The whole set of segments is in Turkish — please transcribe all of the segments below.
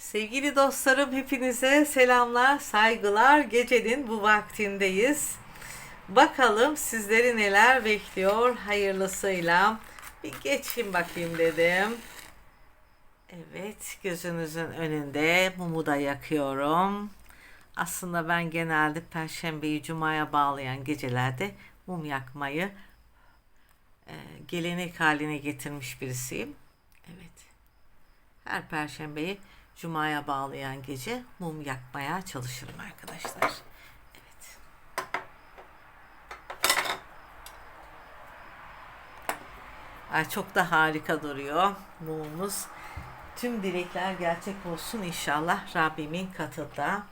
Sevgili dostlarım hepinize selamlar, saygılar. Gecenin bu vaktindeyiz. Bakalım sizleri neler bekliyor hayırlısıyla. Bir geçeyim bakayım dedim. Evet, gözünüzün önünde mumu da yakıyorum. Aslında ben genelde Perşembeyi Cuma'ya bağlayan gecelerde mum yakmayı e, gelenek haline getirmiş birisiyim. Evet. Her perşembeyi cumaya bağlayan gece mum yakmaya çalışırım arkadaşlar. Evet. Ay çok da harika duruyor mumumuz. Tüm dilekler gerçek olsun inşallah Rabbimin katında.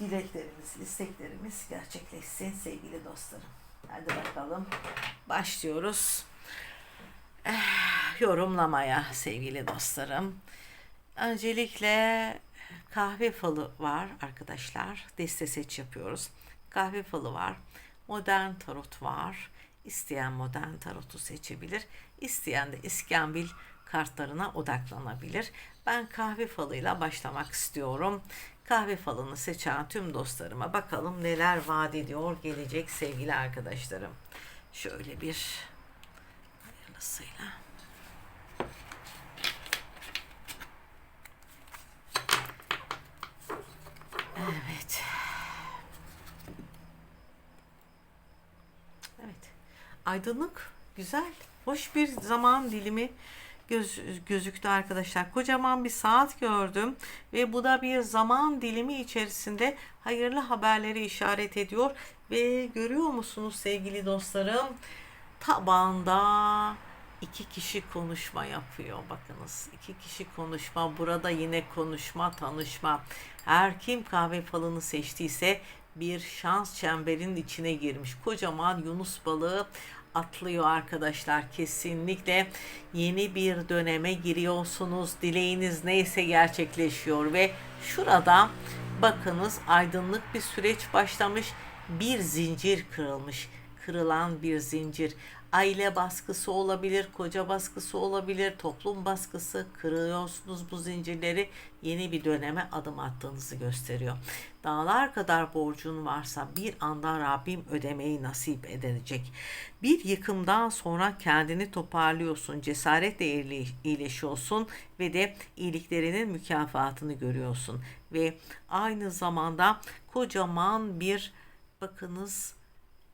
Dileklerimiz, isteklerimiz gerçekleşsin sevgili dostlarım. Hadi bakalım başlıyoruz yorumlamaya sevgili dostlarım. Öncelikle kahve falı var arkadaşlar. Deste seç yapıyoruz. Kahve falı var. Modern tarot var. İsteyen modern tarotu seçebilir. İsteyen de iskambil kartlarına odaklanabilir. Ben kahve falıyla başlamak istiyorum. Kahve falını seçen tüm dostlarıma bakalım neler vaat ediyor gelecek sevgili arkadaşlarım. Şöyle bir hayırlısıyla. Evet. Evet. Aydınlık, güzel, hoş bir zaman dilimi göz, gözüktü arkadaşlar. Kocaman bir saat gördüm ve bu da bir zaman dilimi içerisinde hayırlı haberleri işaret ediyor ve görüyor musunuz sevgili dostlarım? Tabanda iki kişi konuşma yapıyor bakınız. iki kişi konuşma burada yine konuşma tanışma. Her kim kahve falını seçtiyse bir şans çemberinin içine girmiş. Kocaman Yunus balığı atlıyor arkadaşlar. Kesinlikle yeni bir döneme giriyorsunuz. Dileğiniz neyse gerçekleşiyor ve şurada bakınız aydınlık bir süreç başlamış. Bir zincir kırılmış. Kırılan bir zincir aile baskısı olabilir, koca baskısı olabilir, toplum baskısı kırıyorsunuz bu zincirleri yeni bir döneme adım attığınızı gösteriyor. Dağlar kadar borcun varsa bir anda Rabbim ödemeyi nasip edecek. Bir yıkımdan sonra kendini toparlıyorsun, cesaretle iyileşiyorsun ve de iyiliklerinin mükafatını görüyorsun. Ve aynı zamanda kocaman bir bakınız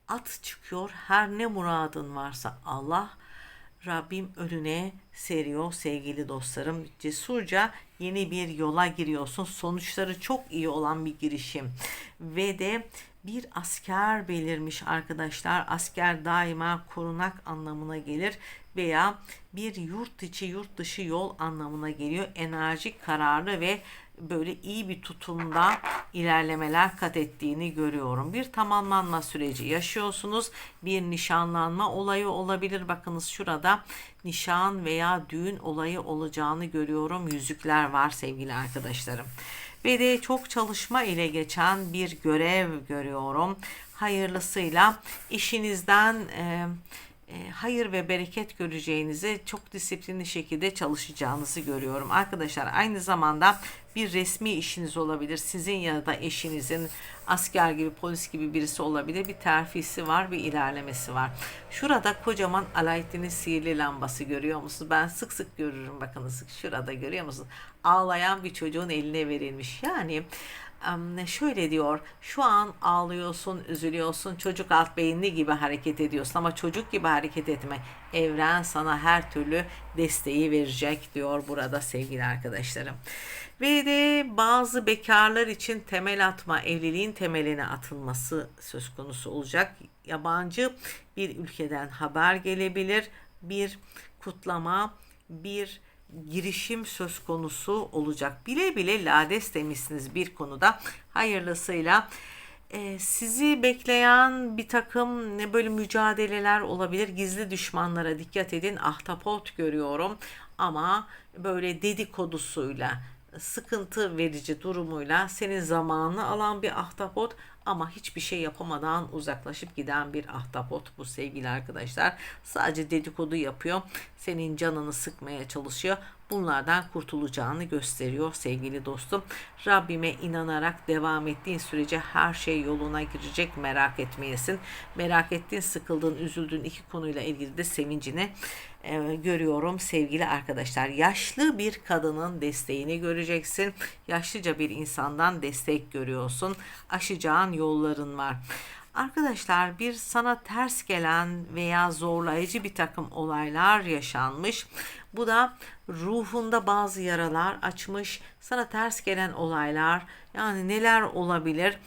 at çıkıyor. Her ne muradın varsa Allah Rabbim önüne seriyor sevgili dostlarım. Cesurca yeni bir yola giriyorsun. Sonuçları çok iyi olan bir girişim. Ve de bir asker belirmiş arkadaşlar. Asker daima korunak anlamına gelir veya bir yurt içi yurt dışı yol anlamına geliyor. Enerjik, kararlı ve böyle iyi bir tutumda ilerlemeler kat ettiğini görüyorum. Bir tamamlanma süreci yaşıyorsunuz. Bir nişanlanma olayı olabilir. Bakınız şurada nişan veya düğün olayı olacağını görüyorum. Yüzükler var sevgili arkadaşlarım. Ve de çok çalışma ile geçen bir görev görüyorum. Hayırlısıyla işinizden e, e, hayır ve bereket göreceğinizi çok disiplinli şekilde çalışacağınızı görüyorum. Arkadaşlar aynı zamanda bir resmi işiniz olabilir. Sizin ya da eşinizin asker gibi polis gibi birisi olabilir. Bir terfisi var bir ilerlemesi var. Şurada kocaman Aladdin'in sihirli lambası görüyor musunuz? Ben sık sık görürüm bakınız. Şurada görüyor musunuz? Ağlayan bir çocuğun eline verilmiş. Yani şöyle diyor şu an ağlıyorsun üzülüyorsun çocuk alt beyinli gibi hareket ediyorsun ama çocuk gibi hareket etme. Evren sana her türlü desteği verecek diyor burada sevgili arkadaşlarım. Ve de bazı bekarlar için temel atma evliliğin temeline atılması söz konusu olacak. Yabancı bir ülkeden haber gelebilir. Bir kutlama bir girişim söz konusu olacak. Bile bile lades demişsiniz bir konuda. Hayırlısıyla e, sizi bekleyen bir takım ne böyle mücadeleler olabilir. Gizli düşmanlara dikkat edin. Ahtapot görüyorum ama böyle dedikodusuyla sıkıntı verici durumuyla senin zamanını alan bir ahtapot ama hiçbir şey yapamadan uzaklaşıp giden bir ahtapot bu sevgili arkadaşlar. Sadece dedikodu yapıyor. Senin canını sıkmaya çalışıyor. Bunlardan kurtulacağını gösteriyor sevgili dostum. Rabbime inanarak devam ettiğin sürece her şey yoluna girecek merak etmeyesin. Merak ettiğin, sıkıldığın, üzüldüğün iki konuyla ilgili de sevincini e, görüyorum sevgili arkadaşlar. Yaşlı bir kadının desteğini göreceksin. Yaşlıca bir insandan destek görüyorsun. Aşacağın yolların var. Arkadaşlar bir sana ters gelen veya zorlayıcı bir takım olaylar yaşanmış. Bu da ruhunda bazı yaralar açmış. Sana ters gelen olaylar yani neler olabilir?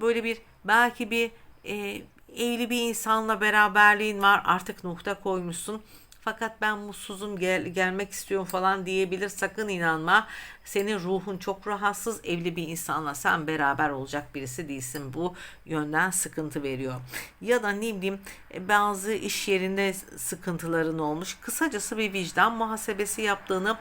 Böyle bir belki bir e, evli bir insanla beraberliğin var artık nokta koymuşsun fakat ben mutsuzum gel, gelmek istiyorum falan diyebilir. Sakın inanma. Senin ruhun çok rahatsız. Evli bir insanla sen beraber olacak birisi değilsin. Bu yönden sıkıntı veriyor. Ya da ne bileyim bazı iş yerinde sıkıntıların olmuş. Kısacası bir vicdan muhasebesi yaptığını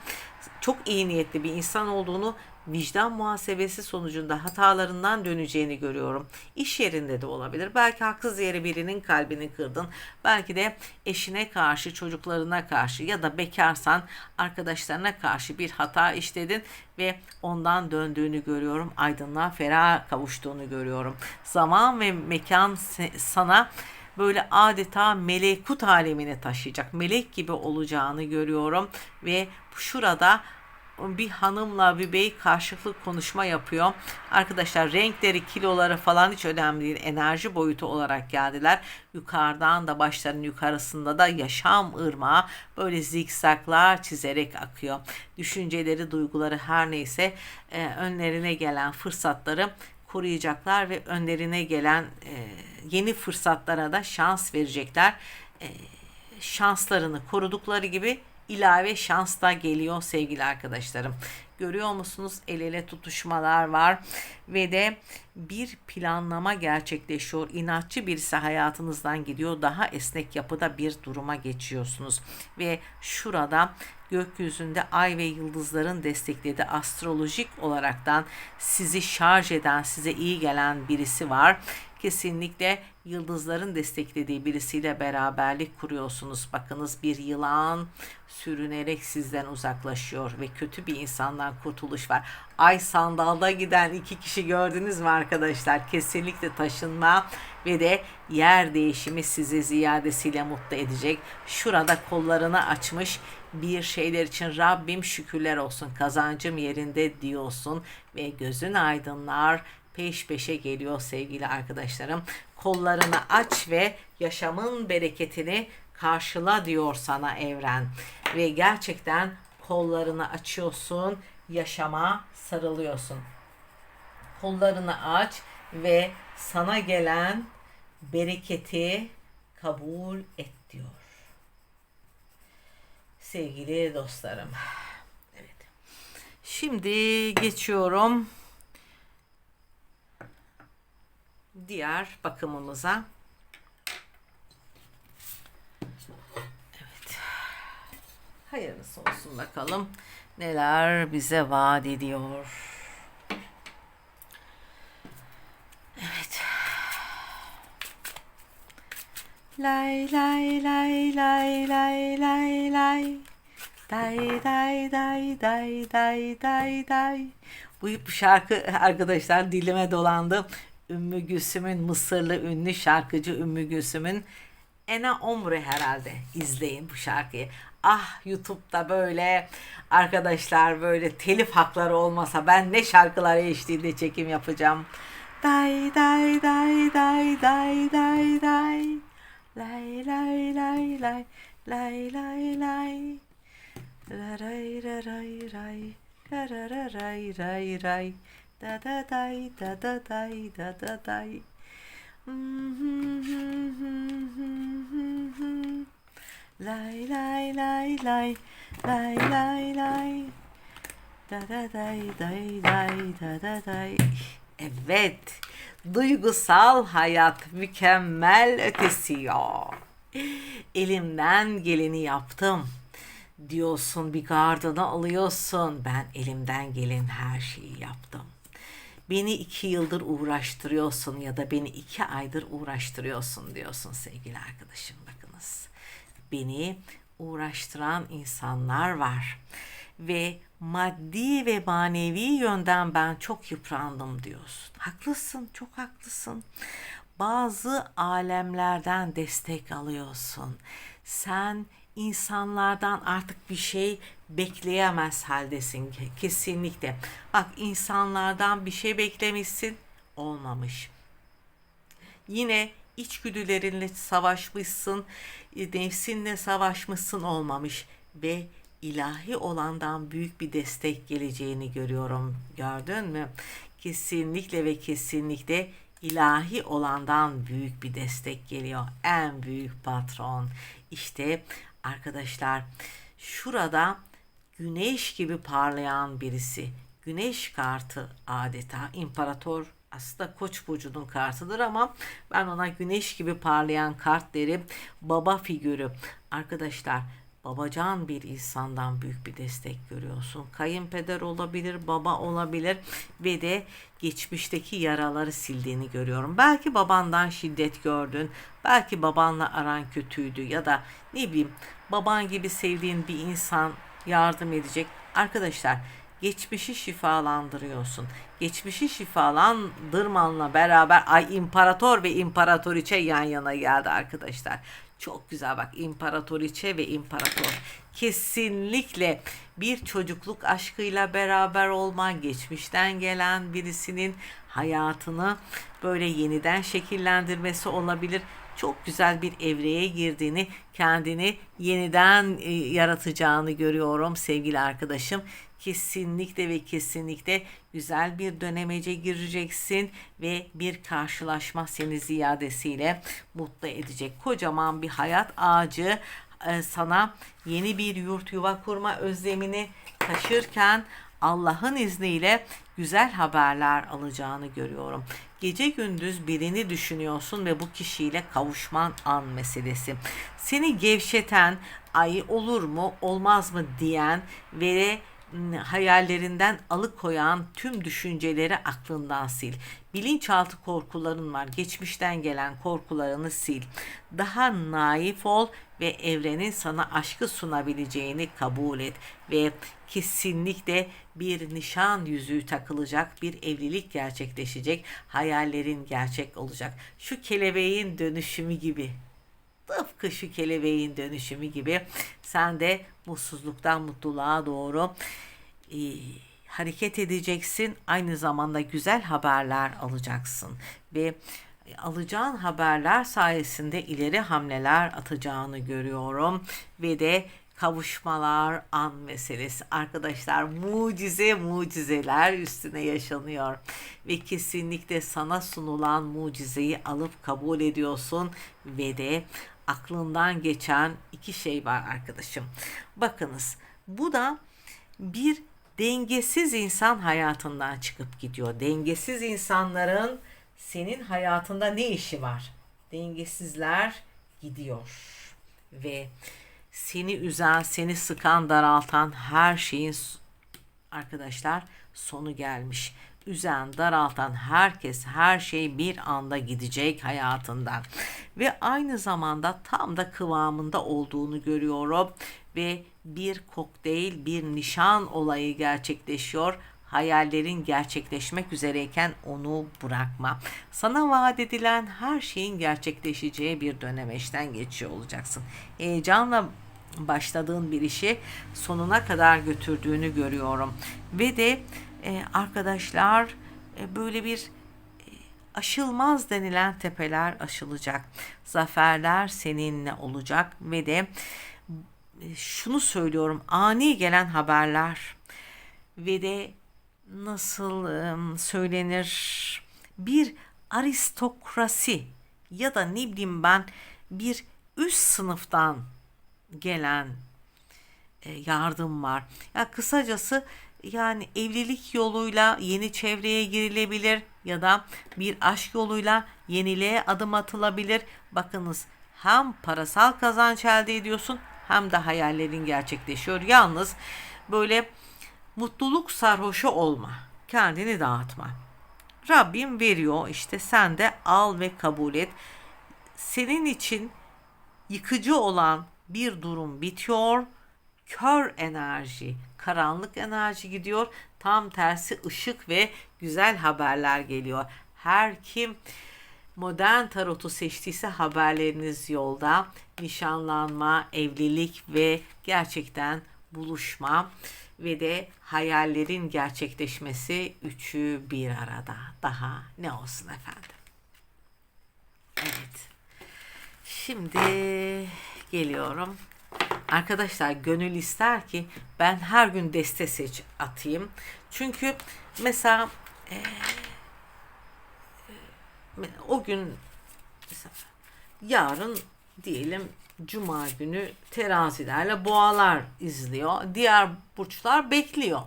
çok iyi niyetli bir insan olduğunu vicdan muhasebesi sonucunda hatalarından döneceğini görüyorum. İş yerinde de olabilir. Belki haksız yere birinin kalbini kırdın. Belki de eşine karşı, çocuklarına karşı ya da bekarsan arkadaşlarına karşı bir hata işledin ve ondan döndüğünü görüyorum. Aydınlığa ferah kavuştuğunu görüyorum. Zaman ve mekan sana böyle adeta melekut alemine taşıyacak. Melek gibi olacağını görüyorum ve şurada bir hanımla bir bey karşılıklı konuşma yapıyor. Arkadaşlar renkleri, kiloları falan hiç önemli değil. Enerji boyutu olarak geldiler. Yukarıdan da başların yukarısında da yaşam ırmağı böyle zikzaklar çizerek akıyor. Düşünceleri, duyguları her neyse e, önlerine gelen fırsatları koruyacaklar ve önlerine gelen e, yeni fırsatlara da şans verecekler. E, şanslarını korudukları gibi ilave şans da geliyor sevgili arkadaşlarım. Görüyor musunuz? El ele tutuşmalar var ve de bir planlama gerçekleşiyor. İnatçı birisi hayatınızdan gidiyor. Daha esnek yapıda bir duruma geçiyorsunuz. Ve şurada gökyüzünde ay ve yıldızların desteklediği astrolojik olaraktan sizi şarj eden, size iyi gelen birisi var kesinlikle yıldızların desteklediği birisiyle beraberlik kuruyorsunuz. Bakınız bir yılan sürünerek sizden uzaklaşıyor ve kötü bir insandan kurtuluş var. Ay sandalda giden iki kişi gördünüz mü arkadaşlar? Kesinlikle taşınma ve de yer değişimi sizi ziyadesiyle mutlu edecek. Şurada kollarını açmış bir şeyler için Rabbim şükürler olsun kazancım yerinde diyorsun ve gözün aydınlar peş peşe geliyor sevgili arkadaşlarım. Kollarını aç ve yaşamın bereketini karşıla diyor sana evren. Ve gerçekten kollarını açıyorsun, yaşama sarılıyorsun. Kollarını aç ve sana gelen bereketi kabul et diyor. Sevgili dostlarım. Evet. Şimdi geçiyorum diğer bakımımıza. Evet. Hayırlısı olsun bakalım. Neler bize vaat ediyor. Evet. Lay lay lay lay lay lay lay. Day day day day day day day. Bu şarkı arkadaşlar dilime dolandı. Ümmü Gülsüm'ün Mısırlı ünlü şarkıcı Ümmü Gülsüm'ün Ena Omre herhalde izleyin bu şarkıyı. Ah YouTube'da böyle arkadaşlar böyle telif hakları olmasa ben ne şarkılar eşliğinde çekim yapacağım. Day day day day day day day lay lay lay lay lay lay lay la ray ray ray ray ray ray ray ray da da day da da day da da day lay lay lay lay lay lay lay da da day day day da da day Evet duygusal hayat mükemmel ötesi ya elimden geleni yaptım diyorsun bir gardını alıyorsun. Ben elimden gelen her şeyi yaptım beni iki yıldır uğraştırıyorsun ya da beni iki aydır uğraştırıyorsun diyorsun sevgili arkadaşım bakınız. Beni uğraştıran insanlar var. ve maddi ve manevi yönden ben çok yıprandım diyorsun. Haklısın, çok haklısın. Bazı alemlerden destek alıyorsun. Sen insanlardan artık bir şey bekleyemez haldesin kesinlikle. Bak insanlardan bir şey beklemişsin olmamış. Yine içgüdülerinle savaşmışsın, nefsinle savaşmışsın olmamış ve ilahi olandan büyük bir destek geleceğini görüyorum. Gördün mü? Kesinlikle ve kesinlikle ilahi olandan büyük bir destek geliyor. En büyük patron. İşte arkadaşlar şurada güneş gibi parlayan birisi. Güneş kartı adeta imparator aslında koç burcunun kartıdır ama ben ona güneş gibi parlayan kart derim. Baba figürü. Arkadaşlar babacan bir insandan büyük bir destek görüyorsun. Kayınpeder olabilir, baba olabilir ve de geçmişteki yaraları sildiğini görüyorum. Belki babandan şiddet gördün, belki babanla aran kötüydü ya da ne bileyim baban gibi sevdiğin bir insan yardım edecek. Arkadaşlar geçmişi şifalandırıyorsun. Geçmişi şifalandırmanla beraber ay imparator ve imparatoriçe yan yana geldi arkadaşlar. Çok güzel bak imparatoriçe ve imparator. Kesinlikle bir çocukluk aşkıyla beraber olman, geçmişten gelen birisinin hayatını böyle yeniden şekillendirmesi olabilir. Çok güzel bir evreye girdiğini, kendini yeniden e, yaratacağını görüyorum sevgili arkadaşım kesinlikle ve kesinlikle güzel bir dönemece gireceksin ve bir karşılaşma seni ziyadesiyle mutlu edecek. Kocaman bir hayat ağacı e, sana yeni bir yurt yuva kurma özlemini taşırken Allah'ın izniyle güzel haberler alacağını görüyorum. Gece gündüz birini düşünüyorsun ve bu kişiyle kavuşman an meselesi. Seni gevşeten, ay olur mu, olmaz mı diyen ve hayallerinden alıkoyan tüm düşünceleri aklından sil. Bilinçaltı korkuların var. Geçmişten gelen korkularını sil. Daha naif ol ve evrenin sana aşkı sunabileceğini kabul et ve kesinlikle bir nişan yüzüğü takılacak, bir evlilik gerçekleşecek, hayallerin gerçek olacak. Şu kelebeğin dönüşümü gibi tıpkı şu kelebeğin dönüşümü gibi sen de mutsuzluktan mutluluğa doğru hareket edeceksin. Aynı zamanda güzel haberler alacaksın ve alacağın haberler sayesinde ileri hamleler atacağını görüyorum ve de kavuşmalar an meselesi. Arkadaşlar mucize mucizeler üstüne yaşanıyor ve kesinlikle sana sunulan mucizeyi alıp kabul ediyorsun ve de aklından geçen iki şey var arkadaşım. Bakınız bu da bir dengesiz insan hayatından çıkıp gidiyor. Dengesiz insanların senin hayatında ne işi var? Dengesizler gidiyor ve seni üzen, seni sıkan, daraltan her şeyin arkadaşlar sonu gelmiş üzen, daraltan herkes, her şey bir anda gidecek hayatından. Ve aynı zamanda tam da kıvamında olduğunu görüyorum ve bir kokteyl, bir nişan olayı gerçekleşiyor hayallerin gerçekleşmek üzereyken onu bırakma. Sana vaat edilen her şeyin gerçekleşeceği bir dönemeçten geçiyor olacaksın. Heyecanla başladığın bir işi sonuna kadar götürdüğünü görüyorum. Ve de e, arkadaşlar e, böyle bir e, aşılmaz denilen tepeler aşılacak. Zaferler seninle olacak ve de şunu söylüyorum ani gelen haberler ve de nasıl e, söylenir bir aristokrasi ya da ne bileyim ben bir üst sınıftan gelen e, yardım var. Ya kısacası yani evlilik yoluyla yeni çevreye girilebilir ya da bir aşk yoluyla yeniliğe adım atılabilir. Bakınız hem parasal kazanç elde ediyorsun hem de hayallerin gerçekleşiyor. Yalnız böyle mutluluk sarhoşu olma. Kendini dağıtma. Rabbim veriyor işte sen de al ve kabul et. Senin için yıkıcı olan bir durum bitiyor kör enerji, karanlık enerji gidiyor. Tam tersi ışık ve güzel haberler geliyor. Her kim modern tarotu seçtiyse haberleriniz yolda. Nişanlanma, evlilik ve gerçekten buluşma ve de hayallerin gerçekleşmesi üçü bir arada. Daha ne olsun efendim. Evet. Şimdi geliyorum. Arkadaşlar gönül ister ki ben her gün deste seç atayım. Çünkü mesela e, e, o gün yarın diyelim cuma günü terazilerle boğalar izliyor. Diğer burçlar bekliyor.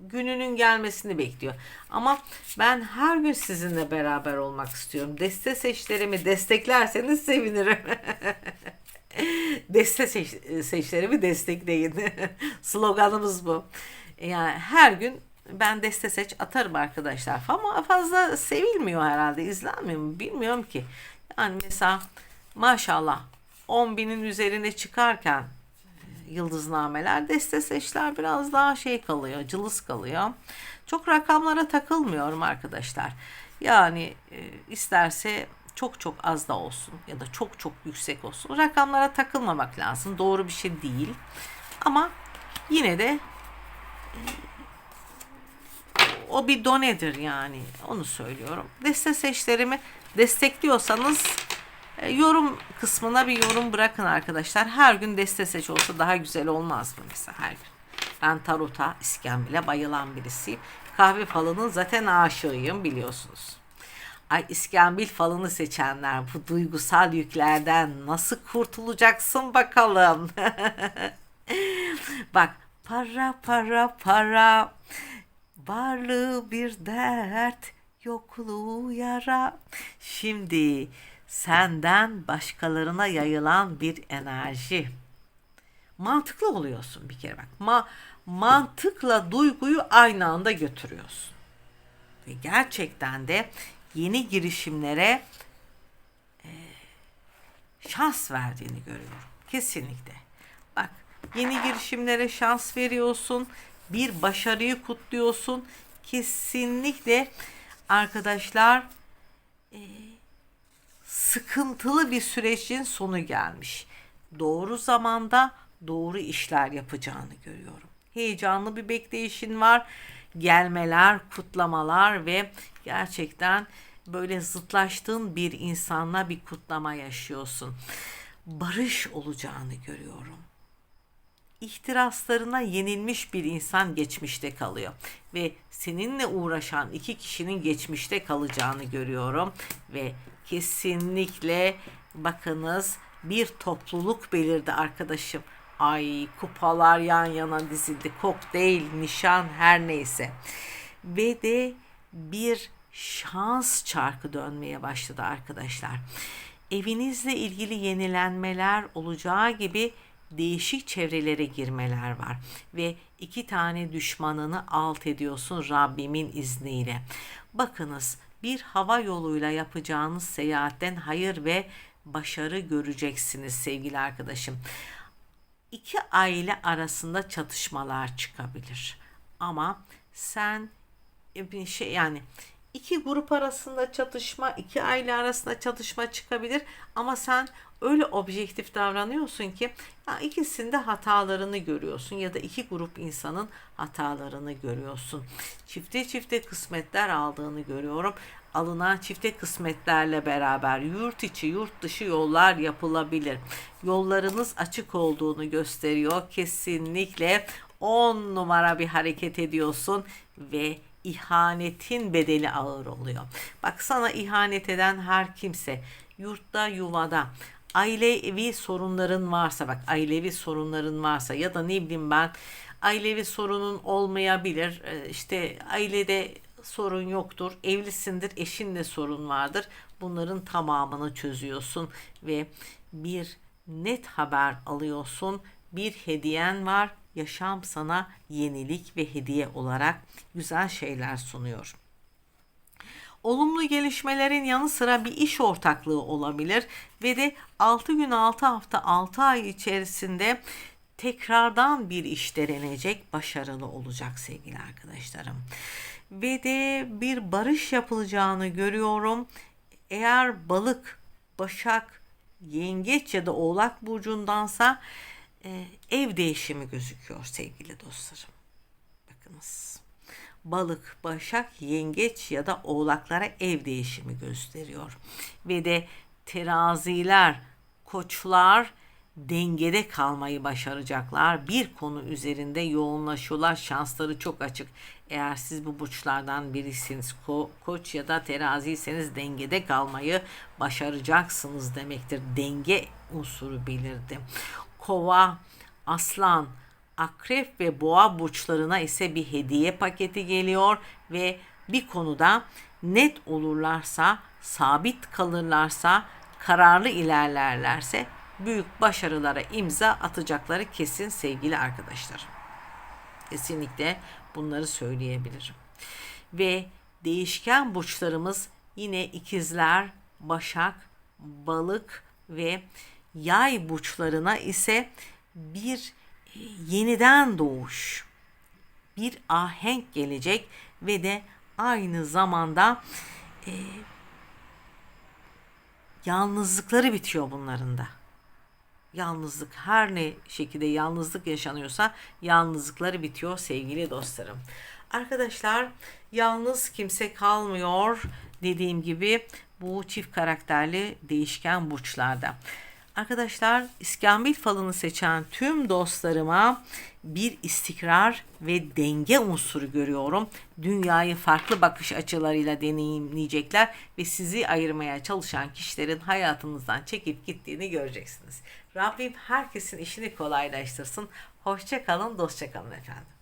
Gününün gelmesini bekliyor. Ama ben her gün sizinle beraber olmak istiyorum. Deste seçlerimi desteklerseniz sevinirim. Deste seç, seçlerimi destekleyin. Sloganımız bu. Yani her gün ben deste seç atarım arkadaşlar. Ama fazla sevilmiyor herhalde. izlenmiyor mu? Bilmiyorum ki. Yani mesela maşallah 10 binin üzerine çıkarken e, yıldıznameler deste seçler biraz daha şey kalıyor, cılız kalıyor. Çok rakamlara takılmıyorum arkadaşlar. Yani e, isterse çok çok az da olsun ya da çok çok yüksek olsun. Rakamlara takılmamak lazım. Doğru bir şey değil. Ama yine de e, o bir donedir yani. Onu söylüyorum. Deste seçlerimi destekliyorsanız e, yorum kısmına bir yorum bırakın arkadaşlar. Her gün deste seç olsa daha güzel olmaz mı mesela her gün? Ben tarota, iskembile bayılan birisiyim. Kahve falının zaten aşığıyım biliyorsunuz. Ay iskambil falını seçenler bu duygusal yüklerden nasıl kurtulacaksın bakalım. Bak para para para varlığı bir dert yokluğu yara. Şimdi senden başkalarına yayılan bir enerji. Mantıklı oluyorsun bir kere bak. Ma mantıkla duyguyu aynı anda götürüyorsun. Ve gerçekten de yeni girişimlere e, şans verdiğini görüyorum. Kesinlikle. Bak yeni girişimlere şans veriyorsun. Bir başarıyı kutluyorsun. Kesinlikle arkadaşlar e, sıkıntılı bir sürecin sonu gelmiş. Doğru zamanda doğru işler yapacağını görüyorum. Heyecanlı bir bekleyişin var. Gelmeler, kutlamalar ve gerçekten böyle zıtlaştığın bir insanla bir kutlama yaşıyorsun. Barış olacağını görüyorum. İhtiraslarına yenilmiş bir insan geçmişte kalıyor ve seninle uğraşan iki kişinin geçmişte kalacağını görüyorum ve kesinlikle bakınız bir topluluk belirdi arkadaşım. Ay kupalar yan yana dizildi. Kokteyl, nişan her neyse. Ve de bir şans çarkı dönmeye başladı arkadaşlar. Evinizle ilgili yenilenmeler olacağı gibi değişik çevrelere girmeler var ve iki tane düşmanını alt ediyorsun Rabbimin izniyle. Bakınız bir hava yoluyla yapacağınız seyahatten hayır ve başarı göreceksiniz sevgili arkadaşım. İki aile arasında çatışmalar çıkabilir. Ama sen e, şey yani iki grup arasında çatışma, iki aile arasında çatışma çıkabilir ama sen öyle objektif davranıyorsun ki ya ikisinde hatalarını görüyorsun ya da iki grup insanın hatalarını görüyorsun. Çifte çifte kısmetler aldığını görüyorum. Alınan çifte kısmetlerle beraber yurt içi yurt dışı yollar yapılabilir. Yollarınız açık olduğunu gösteriyor. Kesinlikle 10 numara bir hareket ediyorsun ve ihanetin bedeli ağır oluyor. Bak sana ihanet eden her kimse yurtta yuvada ailevi sorunların varsa bak ailevi sorunların varsa ya da ne bileyim ben ailevi sorunun olmayabilir ee, işte ailede sorun yoktur evlisindir eşinle sorun vardır bunların tamamını çözüyorsun ve bir net haber alıyorsun bir hediyen var yaşam sana yenilik ve hediye olarak güzel şeyler sunuyor. Olumlu gelişmelerin yanı sıra bir iş ortaklığı olabilir ve de 6 gün 6 hafta 6 ay içerisinde tekrardan bir iş denenecek, başarılı olacak sevgili arkadaşlarım. Ve de bir barış yapılacağını görüyorum. Eğer balık, başak, yengeç ya da oğlak burcundansa e, ev değişimi gözüküyor sevgili dostlarım. Bakınız. Balık, başak, yengeç ya da oğlaklara ev değişimi gösteriyor. Ve de teraziler, koçlar dengede kalmayı başaracaklar. Bir konu üzerinde yoğunlaşıyorlar. Şansları çok açık. Eğer siz bu burçlardan birisiniz, ko- koç ya da teraziyseniz dengede kalmayı başaracaksınız demektir. Denge unsuru belirdi. Kova, aslan, akrep ve boğa burçlarına ise bir hediye paketi geliyor ve bir konuda net olurlarsa, sabit kalırlarsa, kararlı ilerlerlerse büyük başarılara imza atacakları kesin sevgili arkadaşlar. Kesinlikle bunları söyleyebilirim. Ve değişken burçlarımız yine ikizler, başak, balık ve yay burçlarına ise bir e, yeniden doğuş, bir ahenk gelecek ve de aynı zamanda e, yalnızlıkları bitiyor bunların da. Yalnızlık her ne şekilde yalnızlık yaşanıyorsa yalnızlıkları bitiyor sevgili dostlarım. Arkadaşlar yalnız kimse kalmıyor dediğim gibi bu çift karakterli değişken burçlarda. Arkadaşlar İskambil falını seçen tüm dostlarıma bir istikrar ve denge unsuru görüyorum. Dünyayı farklı bakış açılarıyla deneyimleyecekler ve sizi ayırmaya çalışan kişilerin hayatınızdan çekip gittiğini göreceksiniz. Rabbim herkesin işini kolaylaştırsın. Hoşça kalın, dostça kalın efendim.